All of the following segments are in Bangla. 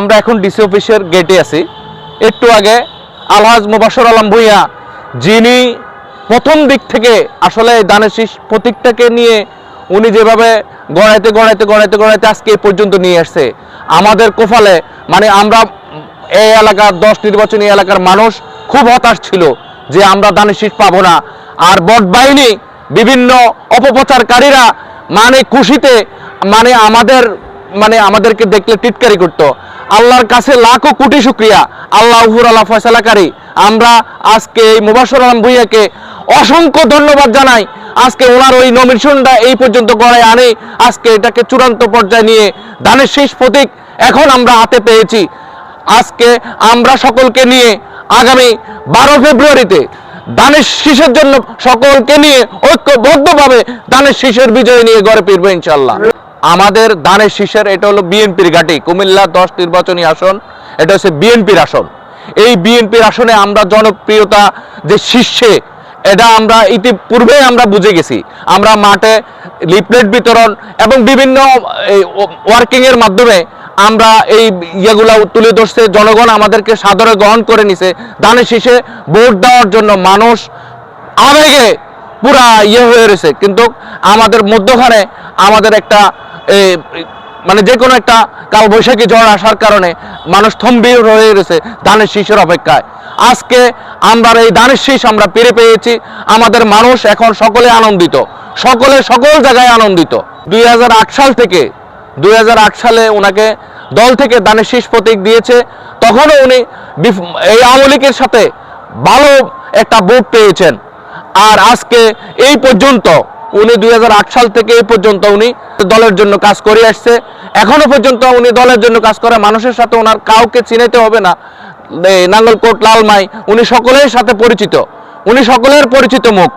আমরা এখন ডিসি অফিসের গেটে আছি। একটু আগে আলহাজ মুবাসর আলম ভুইয়া, যিনি প্রথম দিক থেকে আসলে দানের শীষ প্রতীকটাকে নিয়ে উনি যেভাবে গড়াইতে গড়াইতে গড়াইতে গড়াইতে আজকে এই পর্যন্ত নিয়ে আসছে। আমাদের কোফালে মানে আমরা এই এলাকার দশ নির্বাচনী এলাকার মানুষ খুব হতাশ ছিল যে আমরা দানের শীষ পাবো না। আর বট বাহিনী, বিভিন্ন অপপ্রচারকারীরা মানে খুশিতে মানে আমাদের মানে আমাদেরকে দেখলে টিটকারি করতো। আল্লাহর কাছে লাখো কোটি শুক্রিয়া। আল্লাহ আল্লাহ ফয়সালাকারী। আমরা আজকে এই মুবাসর আলম ভুইয়াকে অসংখ্য ধন্যবাদ জানাই। আজকে ওনার ওই নমিনেশনটা এই পর্যন্ত গড়ায় আনে। আজকে এটাকে চূড়ান্ত পর্যায়ে নিয়ে ধানের শেষ প্রতীক এখন আমরা হাতে পেয়েছি। আজকে আমরা সকলকে নিয়ে আগামী বারো ফেব্রুয়ারিতে দানের শীষের জন্য সকলকে নিয়ে ঐক্যবদ্ধভাবে দানের শীষের বিজয় নিয়ে গড়ে ফিরবো ইনশাল্লাহ আমাদের দানের শীষের এটা হলো বিএনপির ঘাঁটি, কুমিল্লা দশ নির্বাচনী আসন, এটা হচ্ছে বিএনপির আসন। এই বিএনপির আসনে আমরা জনপ্রিয়তা যে শীর্ষে, এটা আমরা ইতিপূর্বে আমরা বুঝে গেছি। আমরা মাঠে লিফলেট বিতরণ এবং বিভিন্ন ওয়ার্কিং এর মাধ্যমে আমরা এই ইয়েগুলা তুলে ধরছে, জনগণ আমাদেরকে সাদরে গ্রহণ করে নিছে। দানের শীষে ভোট দেওয়ার জন্য মানুষ আবেগে পুরা ইয়ে হয়ে রয়েছে। কিন্তু আমাদের মধ্যখানে আমাদের একটা মানে যে কোনো একটা কাল বৈশাখী ঝড় আসার কারণে মানুষ থম্বির হয়ে রয়েছে ধানের শীষের অপেক্ষায়। আজকে আমরা এই ধানের শীষ আমরা পেরে পেয়েছি, আমাদের মানুষ এখন সকলে আনন্দিত, সকলে সকল জায়গায় আনন্দিত। দুই হাজার আট সাল থেকে, দুই হাজার আট সালে ওনাকে দল থেকে দানের শীষ প্রতীক দিয়েছে, তখনও উনি এই আওয়ামী সাথে ভালো একটা ভোট পেয়েছেন। আর আজকে এই পর্যন্ত উনি দুই সাল থেকে এই পর্যন্ত উনি দলের জন্য কাজ করে আসছে। এখনও পর্যন্ত উনি দলের জন্য কাজ করে, মানুষের সাথে ওনার কাউকে চিনাইতে হবে না। নাঙ্গলকোট, লালমাই, উনি সকলের সাথে পরিচিত। উনি সকলের পরিচিত মুখ।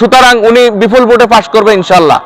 সুতরাং উনি বিপুল ভোটে পাশ করবে ইনশাল্লাহ